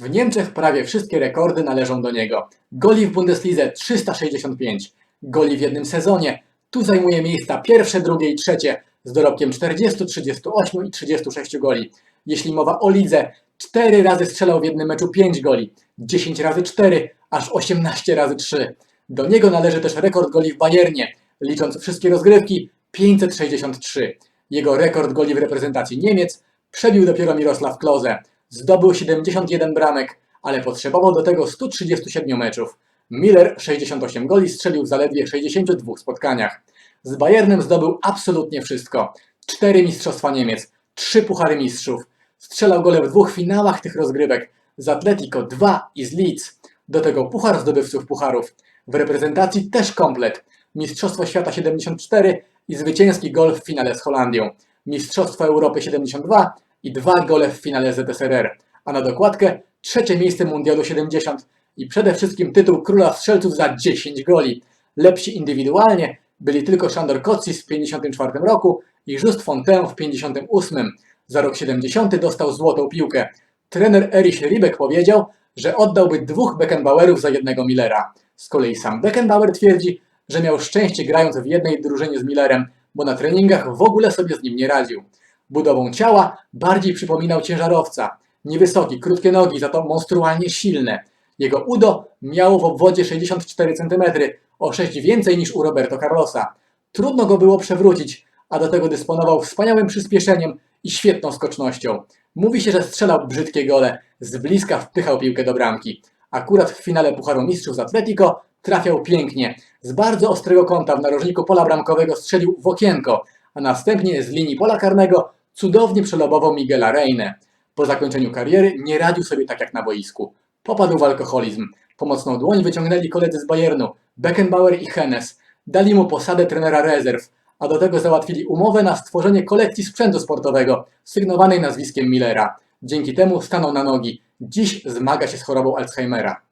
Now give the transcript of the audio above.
W Niemczech prawie wszystkie rekordy należą do niego. Goli w Bundeslidze 365, goli w jednym sezonie. Tu zajmuje miejsca pierwsze, drugie i trzecie z dorobkiem 40, 38 i 36 goli. Jeśli mowa o lidze, 4 razy strzelał w jednym meczu 5 goli, 10 razy 4, aż 18 razy 3. Do niego należy też rekord goli w Bayernie, licząc wszystkie rozgrywki 563. Jego rekord goli w reprezentacji Niemiec przebił dopiero Mirosław Klose. Zdobył 71 bramek, ale potrzebował do tego 137 meczów. Miller 68 goli strzelił w zaledwie 62 spotkaniach. Z Bayernem zdobył absolutnie wszystko. Cztery Mistrzostwa Niemiec, trzy Puchary Mistrzów. Strzelał gole w dwóch finałach tych rozgrywek. Z Atletico 2 i z Leeds. Do tego Puchar zdobywców Pucharów. W reprezentacji też komplet. Mistrzostwo Świata 74 i zwycięski gol w finale z Holandią. Mistrzostwo Europy 72 i dwa gole w finale ZSRR. A na dokładkę trzecie miejsce Mundialu 70 i przede wszystkim tytuł króla strzelców za 10 goli. Lepsi indywidualnie byli tylko Szandor Kocsis w 54 roku i Just Fontaine w 58. Za rok 70 dostał złotą piłkę. Trener Erich Ribek powiedział, że oddałby dwóch Beckenbauerów za jednego Millera. Z kolei sam Beckenbauer twierdzi, że miał szczęście grając w jednej drużynie z Millerem, bo na treningach w ogóle sobie z nim nie radził. Budową ciała bardziej przypominał ciężarowca. Niewysoki, krótkie nogi, za to monstrualnie silne. Jego udo miało w obwodzie 64 cm, o 6 więcej niż u Roberto Carlosa. Trudno go było przewrócić, a do tego dysponował wspaniałym przyspieszeniem i świetną skocznością. Mówi się, że strzelał brzydkie gole, z bliska wpychał piłkę do bramki. Akurat w finale Pucharu Mistrzów z Atletico trafiał pięknie. Z bardzo ostrego kąta w narożniku pola bramkowego strzelił w okienko, a następnie z linii pola karnego cudownie przelobował Miguela Reyne. Po zakończeniu kariery nie radził sobie tak jak na boisku. Popadł w alkoholizm. Pomocną dłoń wyciągnęli koledzy z Bayernu, Beckenbauer i Hennes. Dali mu posadę trenera rezerw, a do tego załatwili umowę na stworzenie kolekcji sprzętu sportowego, sygnowanej nazwiskiem Millera. Dzięki temu stanął na nogi. Dziś zmaga się z chorobą Alzheimera.